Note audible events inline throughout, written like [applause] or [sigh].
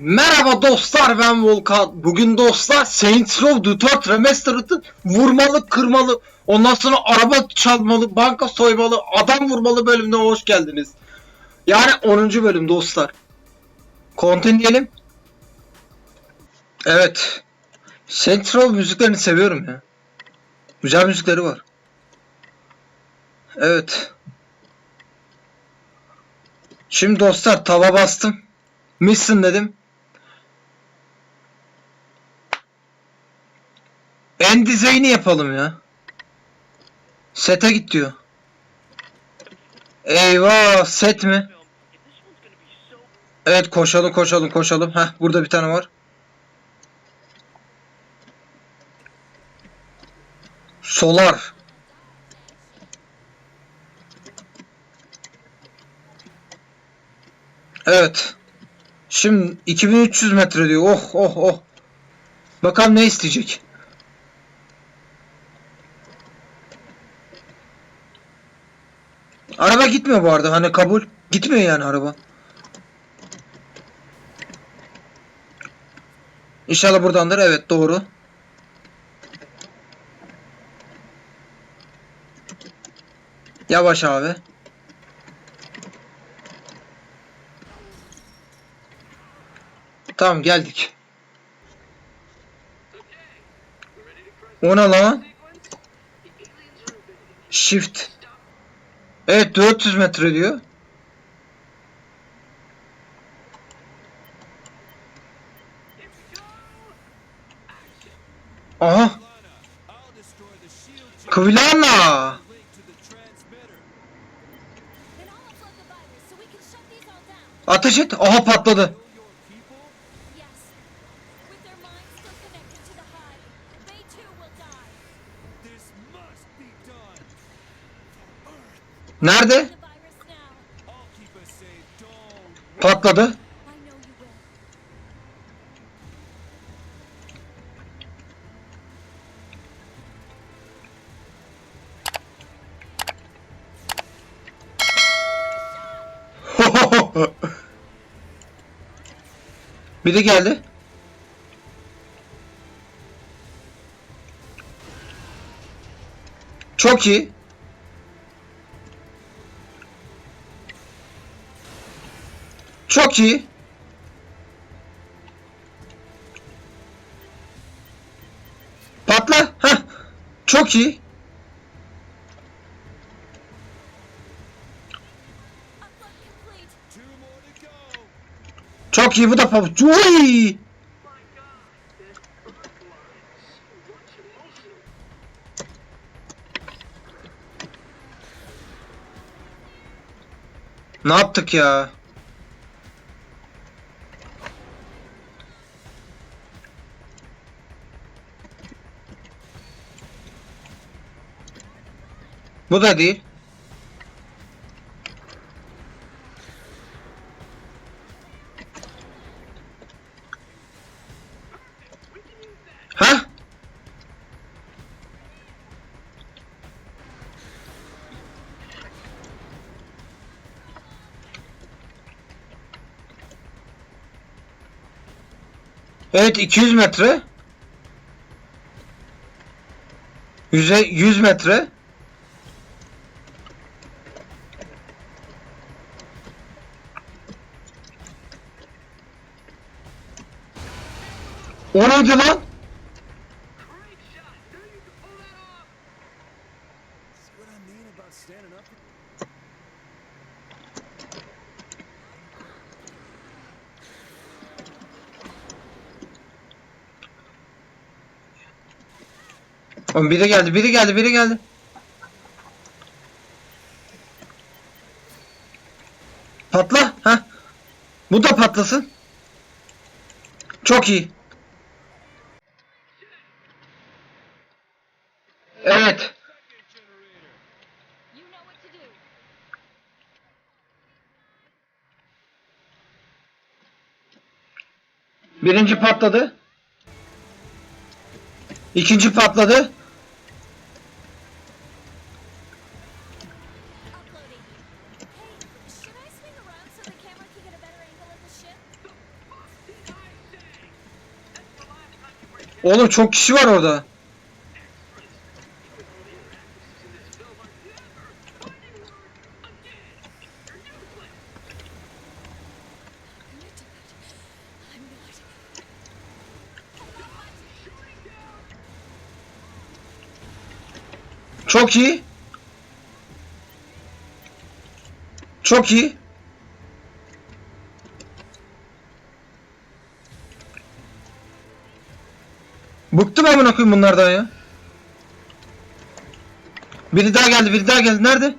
Merhaba dostlar ben Volkan. Bugün dostlar Saints Row The Third Remastered'ı vurmalı, kırmalı, ondan sonra araba çalmalı, banka soymalı, adam vurmalı bölümüne hoş geldiniz. Yani 10. bölüm dostlar. Diyelim. Evet. Saints Row müziklerini seviyorum ya. Güzel müzikleri var. Evet. Şimdi dostlar tava bastım. Mission dedim. En dizeyini yapalım ya. Sete git diyor. Eyvah set mi? Evet koşalım koşalım koşalım. Heh burada bir tane var. Solar. Evet. Şimdi 2300 metre diyor. Oh oh oh. Bakalım ne isteyecek. Araba gitmiyor bu arada. Hani kabul. Gitmiyor yani araba. İnşallah buradandır. Evet doğru. Yavaş abi. Tamam geldik. O ne lan? Shift. Evet 400 metre diyor. Aha. Kıvılana. Ateş et. Aha patladı. Don't. Patladı. [laughs] Biri geldi. Çok iyi. Çok iyi. Patla. Heh. Çok iyi. Çok iyi bu da pabuç. Uy! Ne yaptık ya? Bu da değil. Ha? Evet 200 metre. 100, 100 metre. O neydi lan? Oğlum biri geldi, biri geldi, biri geldi. Patla, ha? Bu da patlasın. Çok iyi. Birinci patladı. İkinci patladı. Oğlum çok kişi var orada. Çok iyi. Çok iyi. Bıktım amına koyayım bunlardan ya. Biri daha geldi, biri daha geldi. Nerede?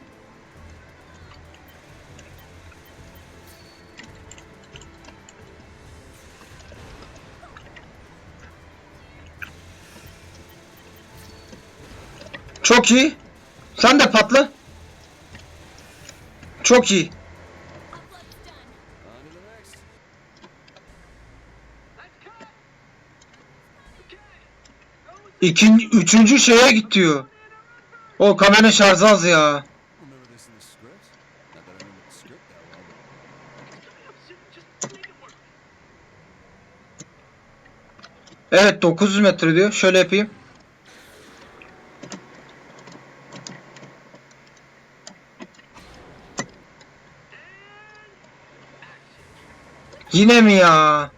Çok iyi. Sen de patla. Çok iyi. İkinci, üçüncü şeye git diyor. O kamera şarj az ya. Evet 900 metre diyor. Şöyle yapayım. Yine mi ya?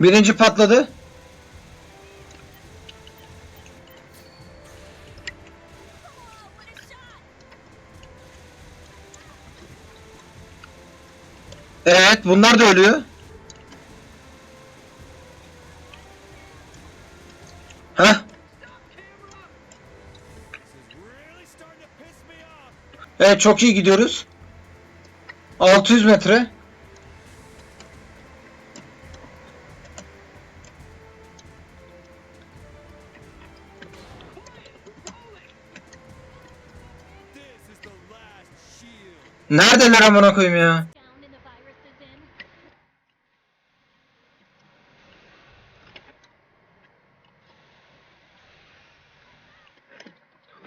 Birinci patladı. Evet bunlar da ölüyor. Evet çok iyi gidiyoruz. 600 metre. Neredeler amına koyayım ya?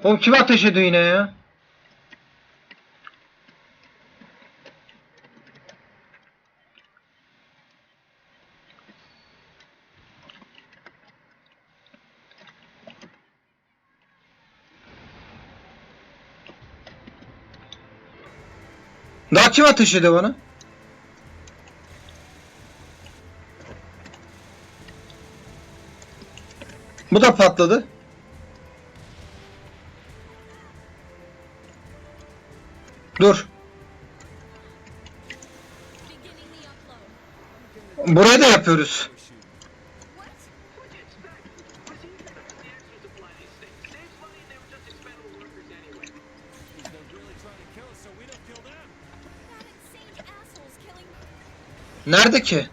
Oğlum kim ateş ediyor yine ya? Daha kim ateş ediyor bana? Bu da patladı. Dur. Burayı da yapıyoruz. Nerede ki?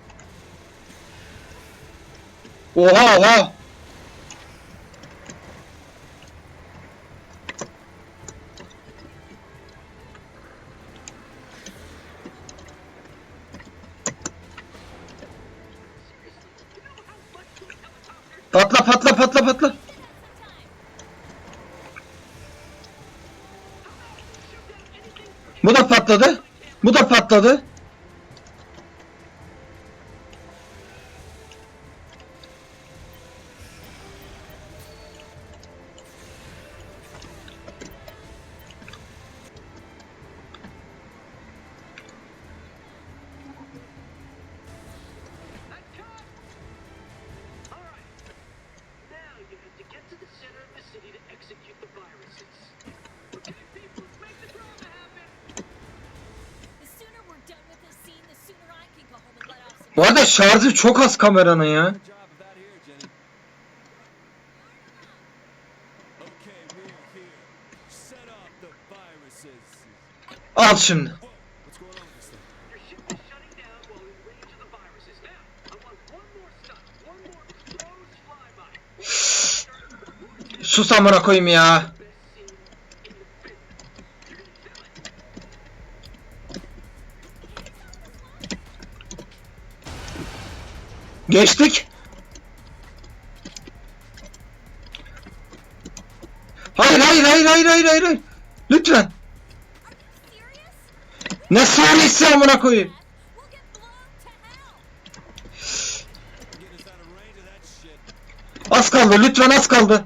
Oha oha. Patla patla patla patla. Bu da patladı. Bu da patladı. Bu arada şarjı çok az kameranın ya. Al şimdi. Sus amına koyayım ya. Geçtik. Hayır hayır hayır hayır hayır hayır. Lütfen. Ne sahnesi amına koyayım. Az kaldı lütfen az kaldı.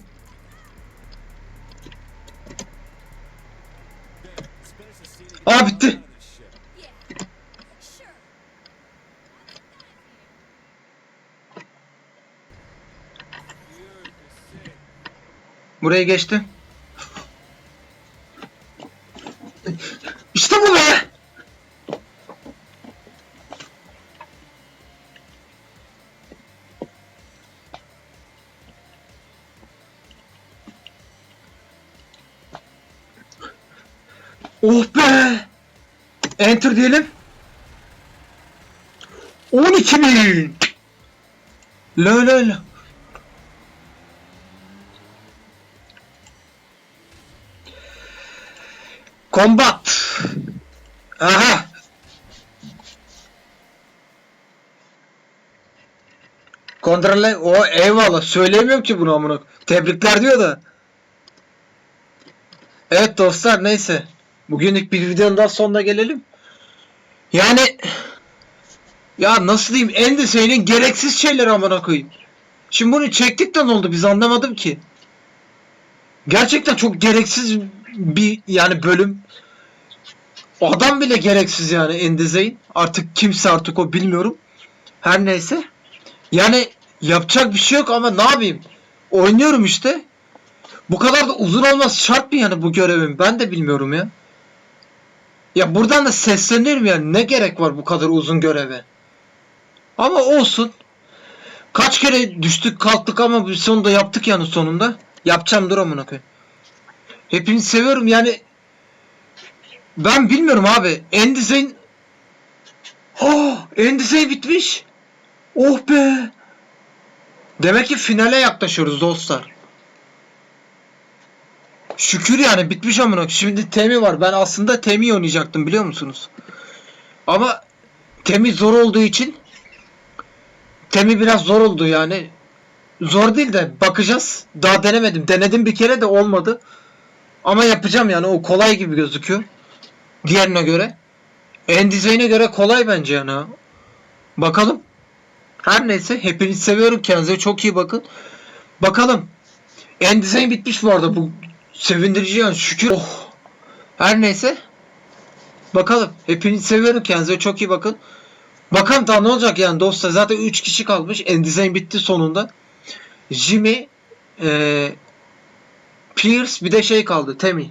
Buraya geçti. İşte bu be. Oh be. Enter diyelim. 12 bin. La la la. Combat. Aha. Kontrolle o eyvallah söyleyemiyorum ki bunu amına. Tebrikler diyor da. Evet dostlar neyse. Bugünlük bir videonun daha sonuna gelelim. Yani ya nasıl diyeyim Endese'nin gereksiz şeyleri amına koyayım. Şimdi bunu çektik de ne oldu biz anlamadım ki. Gerçekten çok gereksiz bir yani bölüm. Adam bile gereksiz yani Endezeyn. Artık kimse artık o bilmiyorum. Her neyse. Yani yapacak bir şey yok ama ne yapayım? Oynuyorum işte. Bu kadar da uzun olması şart mı yani bu görevin? Ben de bilmiyorum ya. Ya buradan da sesleniyorum yani ne gerek var bu kadar uzun göreve? Ama olsun. Kaç kere düştük kalktık ama bir sonunda yaptık yani sonunda. Yapacağım dur amına koyayım. Hepinizi seviyorum yani. Ben bilmiyorum abi. Endizeyn Oh, Endizeyn bitmiş. Oh be. Demek ki finale yaklaşıyoruz dostlar. Şükür yani bitmiş amına. Şimdi Temi var. Ben aslında Temi oynayacaktım biliyor musunuz? Ama Temi zor olduğu için Temi biraz zor oldu yani. Zor değil de bakacağız. Daha denemedim. Denedim bir kere de olmadı. Ama yapacağım yani o kolay gibi gözüküyor. Diğerine göre. Endizeyn'e göre kolay bence yani. Bakalım. Her neyse hepinizi seviyorum. Kendinize çok iyi bakın. Bakalım. Endizeyn bitmiş bu arada. Bu sevindirici yani şükür. Oh. Her neyse. Bakalım. Hepinizi seviyorum. Kendinize çok iyi bakın. Bakalım daha ne olacak yani dostlar. Zaten 3 kişi kalmış. Endizeyn bitti sonunda. Jimmy eee Pierce bir de şey kaldı. Temi.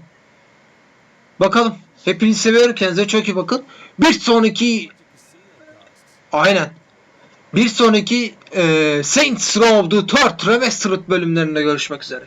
Bakalım. Hepinizi seviyorum. Kendinize çok iyi bakın. Bir sonraki aynen. Bir sonraki eee Saints Row the Third Remastered bölümlerinde görüşmek üzere.